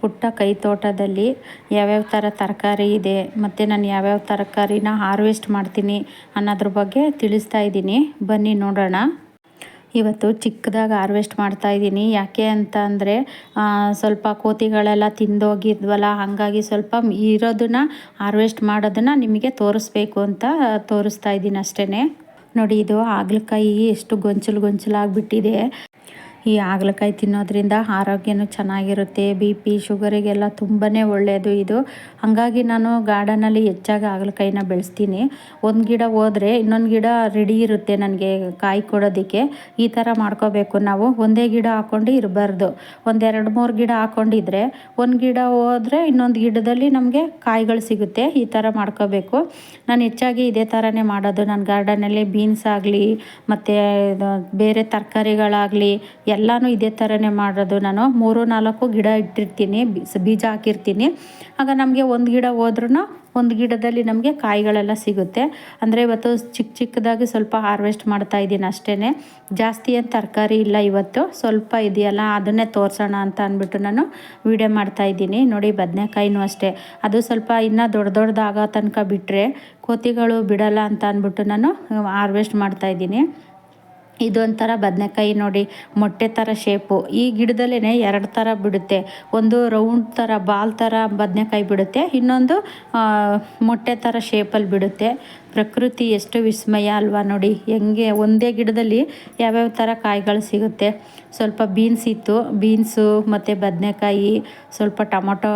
ಪುಟ್ಟ ಕೈ ತೋಟದಲ್ಲಿ ಯಾವ್ಯಾವ ಥರ ತರಕಾರಿ ಇದೆ, ಮತ್ತು ನಾನು ಯಾವ್ಯಾವ ತರಕಾರಿನ ಹಾರ್ವೆಸ್ಟ್ ಮಾಡ್ತೀನಿ ಅನ್ನೋದ್ರ ಬಗ್ಗೆ ತಿಳಿಸ್ತಾ ಇದ್ದೀನಿ. ಬನ್ನಿ ನೋಡೋಣ. ಇವತ್ತು ಚಿಕ್ಕದಾಗಿ ಹಾರ್ವೆಸ್ಟ್ ಮಾಡ್ತಾ ಇದ್ದೀನಿ. ಯಾಕೆ ಅಂತ ಅಂದರೆ ಸ್ವಲ್ಪ ಕೋತಿಗಳೆಲ್ಲ ತಿಂದೋಗಿದ್ವಲ್ಲ, ಹಾಗಾಗಿ ಸ್ವಲ್ಪ ಇರೋದನ್ನು ಹಾರ್ವೆಸ್ಟ್ ಮಾಡೋದನ್ನು ನಿಮಗೆ ತೋರಿಸ್ಬೇಕು ಅಂತ ತೋರಿಸ್ತಾ ಇದ್ದೀನಿ ಅಷ್ಟೇ ನೋಡಿ, ಇದು ಹಾಗಲಕಾಯಿ ಎಷ್ಟು ಗೊಂಚಲು ಗೊಂಚಲಾಗಿಬಿಟ್ಟಿದೆ ಈ ಹಾಗಲಕಾಯಿ ತಿನ್ನೋದ್ರಿಂದ ಆರೋಗ್ಯನೂ ಚೆನ್ನಾಗಿರುತ್ತೆ, ಬಿ ಪಿ, ಶುಗರಿಗೆಲ್ಲ ತುಂಬಾ ಒಳ್ಳೆಯದು ಇದು. ಹಾಗಾಗಿ ನಾನು ಗಾರ್ಡನಲ್ಲಿ ಹೆಚ್ಚಾಗಿ ಹಾಗಲಕಾಯಿನ ಬೆಳೆಸ್ತೀನಿ. ಒಂದು ಗಿಡ ಹೋದರೆ ಇನ್ನೊಂದು ಗಿಡ ರೆಡಿ ಇರುತ್ತೆ ನನಗೆ ಕಾಯಿ ಕೊಡೋದಕ್ಕೆ. ಈ ಥರ ಮಾಡ್ಕೋಬೇಕು ನಾವು. ಒಂದೇ ಗಿಡ ಹಾಕ್ಕೊಂಡು ಇರಬಾರ್ದು. ಒಂದೆರಡು ಮೂರು ಗಿಡ ಹಾಕ್ಕೊಂಡಿದ್ರೆ ಒಂದು ಗಿಡ ಹೋದರೆ ಇನ್ನೊಂದು ಗಿಡದಲ್ಲಿ ನಮಗೆ ಕಾಯಿಗಳು ಸಿಗುತ್ತೆ. ಈ ಥರ ಮಾಡ್ಕೋಬೇಕು. ನಾನು ಹೆಚ್ಚಾಗಿ ಇದೇ ಥರನೇ ಮಾಡೋದು. ನನ್ನ ಗಾರ್ಡನಲ್ಲಿ ಬೀನ್ಸ್ ಆಗಲಿ, ಮತ್ತು ಬೇರೆ ತರಕಾರಿಗಳಾಗಲಿ ಎಲ್ಲನೂ ಇದೇ ಥರನೇ ಮಾಡೋದು. ನಾನು ಮೂರು, ನಾಲ್ಕು ಗಿಡ ಇಟ್ಟಿರ್ತೀನಿ ಬೀಜ ಹಾಕಿರ್ತೀನಿ. ಆಗ ನಮಗೆ ಒಂದು ಗಿಡ ಹೋದ್ರೂ ಒಂದು ಗಿಡದಲ್ಲಿ ನಮಗೆ ಕಾಯಿಗಳೆಲ್ಲ ಸಿಗುತ್ತೆ. ಅಂದರೆ ಇವತ್ತು ಚಿಕ್ಕ ಚಿಕ್ಕದಾಗಿ ಸ್ವಲ್ಪ ಹಾರ್ವೆಸ್ಟ್ ಮಾಡ್ತಾ ಇದ್ದೀನಿ ಅಷ್ಟೇ ಜಾಸ್ತಿ ಏನು ತರಕಾರಿ ಇಲ್ಲ ಇವತ್ತು. ಸ್ವಲ್ಪ ಇದೆಯಲ್ಲ, ಅದನ್ನೇ ತೋರಿಸೋಣ ಅಂತ ಅಂದ್ಬಿಟ್ಟು ನಾನು ವೀಡಿಯೋ ಮಾಡ್ತಾಯಿದ್ದೀನಿ ನೋಡಿ, ಬದನೆಕಾಯಿನೂ ಅಷ್ಟೇ. ಅದು ಸ್ವಲ್ಪ ಇನ್ನೂ ದೊಡ್ಡ ದೊಡ್ಡದಾಗೋ ತನಕ ಬಿಟ್ಟರೆ ಕೋತಿಗಳು ಬಿಡಲ್ಲ ಅಂತ ಅಂದ್ಬಿಟ್ಟು ನಾನು ಹಾರ್ವೆಸ್ಟ್ ಮಾಡ್ತಾಯಿದ್ದೀನಿ ಇದೊಂಥರ ಬದನೆಕಾಯಿ ನೋಡಿ, ಮೊಟ್ಟೆ ಥರ ಶೇಪು ಈ ಗಿಡದಲ್ಲೇ ಎರಡು ಥರ ಬಿಡುತ್ತೆ. ಒಂದು ರೌಂಡ್ ಥರ, ಬಾಲ್ ಥರ ಬದನೆಕಾಯಿ ಬಿಡುತ್ತೆ. ಇನ್ನೊಂದು ಮೊಟ್ಟೆ ಥರ ಶೇಪಲ್ಲಿ ಬಿಡುತ್ತೆ. ಪ್ರಕೃತಿ ಎಷ್ಟು ವಿಸ್ಮಯ ಅಲ್ವಾ ನೋಡಿ. ಹೆಂಗೆ, ಒಂದೇ ಗಿಡದಲ್ಲಿ ಯಾವ್ಯಾವ ಥರ ಕಾಯಿಗಳು ಸಿಗುತ್ತೆ. ಸ್ವಲ್ಪ ಬೀನ್ಸ್ ಇತ್ತು. ಬೀನ್ಸು ಮತ್ತು ಬದನೆಕಾಯಿ, ಸ್ವಲ್ಪ ಟೊಮೊಟೊ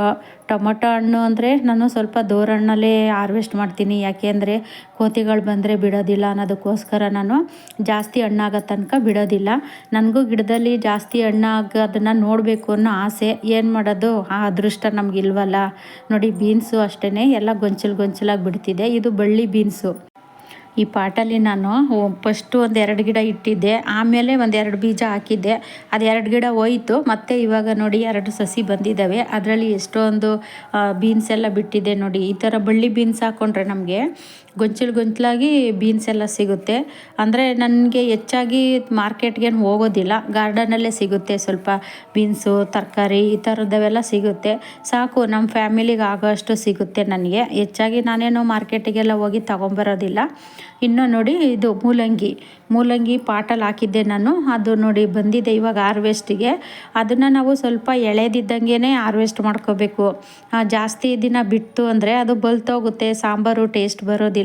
ಟೊಮೊಟೊ ಹಣ್ಣು ಅಂದರೆ ನಾನು ಸ್ವಲ್ಪ ದೋರಣ್ಣಲ್ಲೇ ಹಾರ್ವೆಸ್ಟ್ ಮಾಡ್ತೀನಿ. ಯಾಕೆ ಅಂದರೆ ಕೋತಿಗಳು ಬಂದರೆ ಬಿಡೋದಿಲ್ಲ ಅನ್ನೋದಕ್ಕೋಸ್ಕರ ನಾನು ಜಾಸ್ತಿ ಹಣ್ಣಾಗೋ ತನಕ ಬಿಡೋದಿಲ್ಲ. ನನಗೂ ಗಿಡದಲ್ಲಿ ಜಾಸ್ತಿ ಹಣ್ಣಾಗೋದನ್ನು ನೋಡಬೇಕು ಅನ್ನೋ ಆಸೆ. ಏನು ಮಾಡೋದು? ಆ ಅದೃಷ್ಟ ನಮಗಿಲ್ವಲ್ಲ. ನೋಡಿ, ಬೀನ್ಸು ಅಷ್ಟೇ ಎಲ್ಲ ಗೊಂಚಲು ಗೊಂಚಲಾಗಿ ಬಿಡ್ತಿದೆ. ಇದು ಬಳ್ಳಿ ಬೀನ್ಸು. ಈ ಪಾಟಲ್ಲಿ ನಾನು ಫಸ್ಟು ಒಂದು ಎರಡು ಗಿಡ ಇಟ್ಟಿದ್ದೆ, ಆಮೇಲೆ ಒಂದು ಎರಡು ಬೀಜ ಹಾಕಿದ್ದೆ. ಅದು ಎರಡು ಗಿಡ ಹೋಯಿತು. ಮತ್ತು ಇವಾಗ ನೋಡಿ ಎರಡು ಸಸಿ ಬಂದಿದ್ದಾವೆ ಅದರಲ್ಲಿ ಎಷ್ಟೊಂದು ಬೀನ್ಸ್ ಎಲ್ಲ ಬಿಟ್ಟಿದೆ ನೋಡಿ. ಈ ಥರ ಬಳ್ಳಿ ಬೀನ್ಸ್ ಹಾಕ್ಕೊಂಡ್ರೆ ನಮಗೆ ಗೊಂಚಲು ಗೊಂಚಲಾಗಿ ಬೀನ್ಸ್ ಎಲ್ಲ ಸಿಗುತ್ತೆ. ಅಂದರೆ ನನಗೆ ಹೆಚ್ಚಾಗಿ ಮಾರ್ಕೆಟ್ಗೇನು ಹೋಗೋದಿಲ್ಲ. ಗಾರ್ಡನಲ್ಲೇ ಸಿಗುತ್ತೆ ಸ್ವಲ್ಪ ಬೀನ್ಸು ತರಕಾರಿ ಈ ಥರದವೆಲ್ಲ ಸಿಗುತ್ತೆ. ಸಾಕು ನಮ್ಮ ಫ್ಯಾಮಿಲಿಗೆ ಆಗೋಷ್ಟು ಸಿಗುತ್ತೆ ನನಗೆ. ಹೆಚ್ಚಾಗಿ ನಾನೇನು ಮಾರ್ಕೆಟಿಗೆಲ್ಲ ಹೋಗಿ ತೊಗೊಂಬರೋದಿಲ್ಲ. ಇನ್ನು ನೋಡಿ ಇದು ಮೂಲಂಗಿ. ಮೂಲಂಗಿ ಪಾಟಲ್ಲಿ ಹಾಕಿದ್ದೆ ನಾನು. ಅದು ನೋಡಿ ಬಂದಿದೆ ಇವಾಗ ಹಾರ್ವೆಸ್ಟಿಗೆ ಅದನ್ನು ನಾವು ಸ್ವಲ್ಪ ಎಳೆದಿದ್ದಂಗೆ ಹಾರ್ವೆಸ್ಟ್ ಮಾಡ್ಕೋಬೇಕು. ಜಾಸ್ತಿ ದಿನ ಬಿಟ್ಟು ಅಂದರೆ ಅದು ಬಲ್ತೋಗುತ್ತೆ. ಸಾಂಬಾರು ಟೇಸ್ಟ್ ಬರೋದಿಲ್ಲ.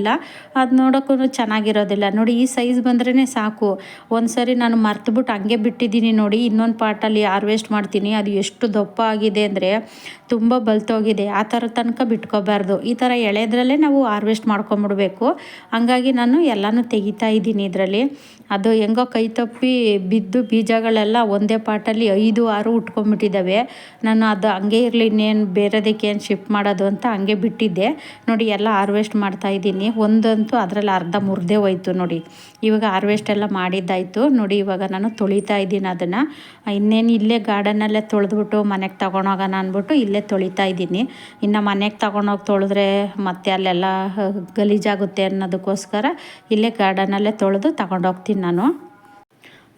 ಅದು ನೋಡೋಕ್ಕೂ ಚೆನ್ನಾಗಿರೋದಿಲ್ಲ. ನೋಡಿ, ಈ ಸೈಜ್ ಬಂದ್ರೇ ಸಾಕು. ಒಂದು ಸರಿ ನಾನು ಮರ್ತುಬಿಟ್ಟು ಹಂಗೆ ಬಿಟ್ಟಿದ್ದೀನಿ ನೋಡಿ, ಇನ್ನೊಂದು ಪಾರ್ಟಲ್ಲಿ ಹಾರ್ವೆಸ್ಟ್ ಮಾಡ್ತೀನಿ, ಅದು ಎಷ್ಟು ದಪ್ಪ ಆಗಿದೆ ಅಂದರೆ ತುಂಬ ಬಲ್ತೋಗಿದೆ. ಆ ಥರ ತನಕ ಬಿಟ್ಕೋಬಾರ್ದು. ಈ ಥರ ಎಳೆದ್ರಲ್ಲೇ ನಾವು ಹಾರ್ವೆಸ್ಟ್ ಮಾಡ್ಕೊಂಬಿಡ್ಬೇಕು. ಹಂಗಾಗಿ ನಾನು ಎಲ್ಲನೂ ತೆಗಿತಾ ಇದ್ದೀನಿ ಇದರಲ್ಲಿ. ಅದು ಹೆಂಗೋ ಕೈ ತಪ್ಪಿ ಬಿದ್ದು ಬೀಜಗಳೆಲ್ಲ ಒಂದೇ ಪಾಟಲ್ಲಿ ಐದು, ಆರು ಉಟ್ಕೊಂಡ್ಬಿಟ್ಟಿದ್ದಾವೆ ನಾನು ಅದು ಹಂಗೆ ಇರಲಿ, ಇನ್ನೇನು ಬೇರೆದಕ್ಕೆ ಏನು ಶಿಫ್ಟ್ ಮಾಡೋದು ಅಂತ ಹಂಗೆ ಬಿಟ್ಟಿದ್ದೆ. ನೋಡಿ, ಎಲ್ಲ ಹಾರ್ವೆಸ್ಟ್ ಮಾಡ್ತಾ ಇದ್ದೀನಿ. ಒಂದಂತೂ ಅದರಲ್ಲಿ ಅರ್ಧ ಮುರಿದೇ ಹೋಯ್ತು ನೋಡಿ. ಇವಾಗ ಹಾರ್ವೆಸ್ಟ್ ಎಲ್ಲ ಮಾಡಿದ್ದಾಯಿತು. ನೋಡಿ, ಇವಾಗ ನಾನು ತೊಳಿತಾ ಇದ್ದೀನಿ ಅದನ್ನು. ಇನ್ನೇನು ಇಲ್ಲೇ ಗಾರ್ಡನಲ್ಲೇ ತೊಳೆದ್ಬಿಟ್ಟು ಮನೆಗೆ ತೊಗೊಂಡೋಗೋಣ ಅಂದ್ಬಿಟ್ಟು ಇಲ್ಲೇ ತೊಳಿತಾ ಇದ್ದೀನಿ. ಇನ್ನು ಮನೆಗೆ ತೊಗೊಂಡೋಗಿ ತೊಳೆದ್ರೆ ಮತ್ತೆ ಅಲ್ಲೆಲ್ಲ ಗಲೀಜಾಗುತ್ತೆ ಅನ್ನೋದಕ್ಕೋಸ್ಕರ ಇಲ್ಲೇ ಗಾರ್ಡನಲ್ಲೇ ತೊಳೆದು ತಗೊಂಡೋಗ್ತೀನಿ ನಾನು.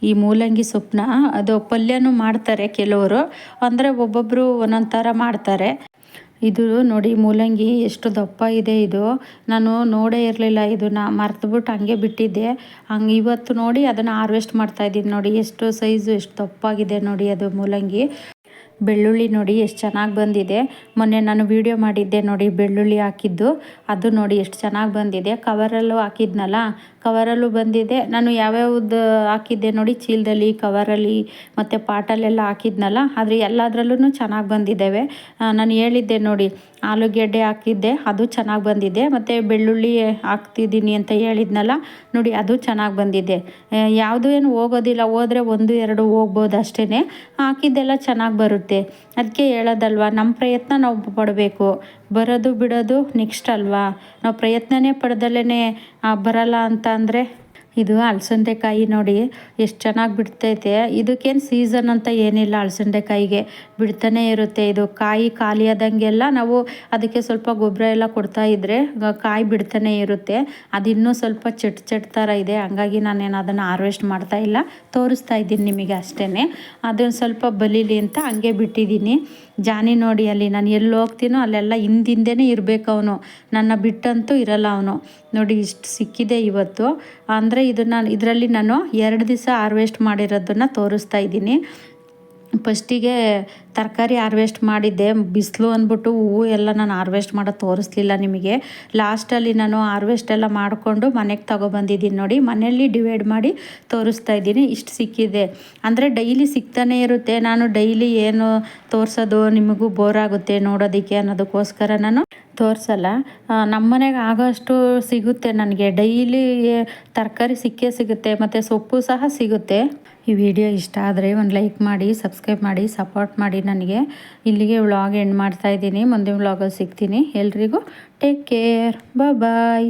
ಈ ಮೂಲಂಗಿ ಸೊಪ್ಪನ್ನ ಅದು ಪಲ್ಯನೂ ಮಾಡ್ತಾರೆ ಕೆಲವರು. ಅಂದರೆ ಒಬ್ಬೊಬ್ಬರು ಒಂದೊಂದು ಥರ ಮಾಡ್ತಾರೆ. ಇದು ನೋಡಿ ಮೂಲಂಗಿ ಎಷ್ಟು ದಪ್ಪ ಇದೆ ಇದು. ನಾನು ನೋಡೇ ಇರಲಿಲ್ಲ ಇದನ್ನು ಮರ್ತುಬಿಟ್ಟು ಹಂಗೆ ಬಿಟ್ಟಿದ್ದೆ. ಹಂಗೆ ಇವತ್ತು ನೋಡಿ ಅದನ್ನು ಹಾರ್ವೆಸ್ಟ್ ಮಾಡ್ತಾಯಿದ್ದೀನಿ ನೋಡಿ. ಎಷ್ಟು ಸೈಜು ಎಷ್ಟು ದಪ್ಪಾಗಿದೆ ನೋಡಿ ಅದು ಮೂಲಂಗಿ. ಬೆಳ್ಳುಳ್ಳಿ ನೋಡಿ ಎಷ್ಟು ಚೆನ್ನಾಗಿ ಬಂದಿದೆ. ಮೊನ್ನೆ ನಾನು ವೀಡಿಯೋ ಮಾಡಿದ್ದೆ ನೋಡಿ ಬೆಳ್ಳುಳ್ಳಿ ಹಾಕಿದ್ದು. ಅದು ನೋಡಿ ಎಷ್ಟು ಚೆನ್ನಾಗಿ ಬಂದಿದೆ. ಕವರಲ್ಲೂ ಹಾಕಿದ್ನಲ್ಲ, ಕವರಲ್ಲೂ ಬಂದಿದೆ. ನಾನು ಯಾವ್ಯಾವ್ದು ಹಾಕಿದ್ದೆ ನೋಡಿ, ಚೀಲದಲ್ಲಿ, ಕವರಲ್ಲಿ ಮತ್ತು ಪಾಟಲ್ಲೆಲ್ಲ ಹಾಕಿದ್ನಲ್ಲ, ಆದರೆ ಎಲ್ಲದರಲ್ಲೂ ಚೆನ್ನಾಗಿ ಬಂದಿದ್ದಾವೆ. ನಾನು ಹೇಳಿದ್ದೆ ನೋಡಿ ಆಲೂಗೆಡ್ಡೆ ಹಾಕಿದ್ದೆ, ಅದು ಚೆನ್ನಾಗಿ ಬಂದಿದೆ. ಮತ್ತು ಬೆಳ್ಳುಳ್ಳಿ ಹಾಕ್ತಿದ್ದೀನಿ ಅಂತ ಹೇಳಿದ್ನಲ್ಲ, ನೋಡಿ ಅದು ಚೆನ್ನಾಗಿ ಬಂದಿದೆ. ಯಾವುದು ಏನು ಹೋಗೋದಿಲ್ಲ, ಹೋದರೆ ಒಂದು, ಎರಡು ಹೋಗ್ಬೋದು ಅಷ್ಟೇ ಹಾಕಿದ್ದೆಲ್ಲ ಚೆನ್ನಾಗಿ ಬರುತ್ತೆ. ಅದಕ್ಕೆ ಹೇಳೋದಲ್ವ ನಮ್ಮ ಪ್ರಯತ್ನ ನಾವು ಪಡಬೇಕು. ಬರೋದು ಬಿಡೋದು ನೆಕ್ಸ್ಟ್ ಅಲ್ವಾ? ನಾವು ಪ್ರಯತ್ನನೇ ಪಡೆದಲ್ಲೇ ಬರಲ್ಲ ಅಂತ ಅಂದರೆ ಇದು ಅಲಸಂದೆಕಾಯಿ ನೋಡಿ, ಎಷ್ಟು ಚೆನ್ನಾಗಿ ಬಿಡ್ತೈತೆ. ಇದಕ್ಕೇನು ಸೀಸನ್ ಅಂತ ಏನಿಲ್ಲ, ಅಲಸಂದೆಕಾಯಿಗೆ ಬಿಡ್ತಾನೆ ಇರುತ್ತೆ. ಇದು ಕಾಯಿ ಖಾಲಿ ಆದಂಗೆಲ್ಲ ನಾವು ಅದಕ್ಕೆ ಸ್ವಲ್ಪ ಗೊಬ್ಬರ ಎಲ್ಲ ಕೊಡ್ತಾ ಇದ್ದರೆ ಕಾಯಿ ಬಿಡ್ತಾನೆ ಇರುತ್ತೆ. ಅದಿನ್ನೂ ಸ್ವಲ್ಪ ಚಟ್ ಚಟ್ ಥರ ಇದೆ. ಹಂಗಾಗಿ ನಾನೇನು ಅದನ್ನು ಹಾರ್ವೆಸ್ಟ್ ಮಾಡ್ತಾ ಇಲ್ಲ. ತೋರಿಸ್ತಾ ಇದ್ದೀನಿ ನಿಮಗೆ ಅಷ್ಟೇ ಅದನ್ನು ಸ್ವಲ್ಪ ಬಲೀಲಿ ಅಂತ ಹಂಗೆ ಬಿಟ್ಟಿದ್ದೀನಿ. ಜಾನಿ ನೋಡಿ ಅಲ್ಲಿ ನಾನು ಎಲ್ಲಿ ಹೋಗ್ತೀನೋ ಅಲ್ಲೆಲ್ಲ ಹಿಂದಿಂದೇ ಇರಬೇಕು ಅವನು ನನ್ನ ಬಿಟ್ಟಂತೂ ಇರಲ್ಲ ಅವನು. ನೋಡಿ ಇಷ್ಟು ಸಿಕ್ಕಿದೆ ಇವತ್ತು. ಅಂದರೆ ಇದನ್ನು ಇದರಲ್ಲಿ ನಾನು ಎರಡು ದಿವಸ ಹಾರ್ವೆಸ್ಟ್ ಮಾಡಿರೋದನ್ನು ತೋರಿಸ್ತಾ ಇದ್ದೀನಿ. ಫಸ್ಟಿಗೆ ತರಕಾರಿ ಹಾರ್ವೆಸ್ಟ್ ಮಾಡಿದ್ದೆ. ಬಿಸಿಲು ಅಂದ್ಬಿಟ್ಟು ಹೂವು ಎಲ್ಲ ನಾನು ಹಾರ್ವೆಸ್ಟ್ ಮಾಡೋದು ತೋರಿಸ್ಲಿಲ್ಲ ನಿಮಗೆ. ಲಾಸ್ಟಲ್ಲಿ ನಾನು ಹಾರ್ವೆಸ್ಟ್ ಎಲ್ಲ ಮಾಡಿಕೊಂಡು ಮನೆಗೆ ತಗೊಬಂದಿದ್ದೀನಿ ನೋಡಿ. ಮನೆಯಲ್ಲಿ ಡಿವೈಡ್ ಮಾಡಿ ತೋರಿಸ್ತಾ ಇದ್ದೀನಿ. ಇಷ್ಟು ಸಿಕ್ಕಿದೆ. ಅಂದರೆ ಡೈಲಿ ಸಿಗ್ತಾನೆ ಇರುತ್ತೆ. ನಾನು ಡೈಲಿ ಏನು ತೋರಿಸೋದು ನಿಮಗೂ ಬೋರ್ ಆಗುತ್ತೆ ನೋಡೋದಕ್ಕೆ ಅನ್ನೋದಕ್ಕೋಸ್ಕರ ನಾನು ತೋರಿಸಲ್ಲ. ನಮ್ಮ ಮನೆಗೆ ಆಗೋಷ್ಟು ಸಿಗುತ್ತೆ ನನಗೆ. ಡೈಲಿ ತರಕಾರಿ ಸಿಕ್ಕೇ ಸಿಗುತ್ತೆ. ಮತ್ತು ಸೊಪ್ಪು ಸಹ ಸಿಗುತ್ತೆ. ಈ ವಿಡಿಯೋ ಇಷ್ಟ ಆದರೆ ಒಂದು ಲೈಕ್ ಮಾಡಿ ಸಬ್ಸ್ಕ್ರೈಬ್ ಮಾಡಿ ಸಪೋರ್ಟ್ ಮಾಡಿ. ನನಗೆ. ಇಲ್ಲಿಗೆ ವ್ಲಾಗ್ ಎಂಡ್ ಮಾಡ್ತಾ ಇದ್ದೀನಿ. ಮುಂದಿನ ವ್ಲಾಗಲ್ಲಿ ಸಿಗ್ತೀನಿ. ಎಲ್ರಿಗೂ ಟೇಕ್ ಕೇರ್ ಬಾಯ್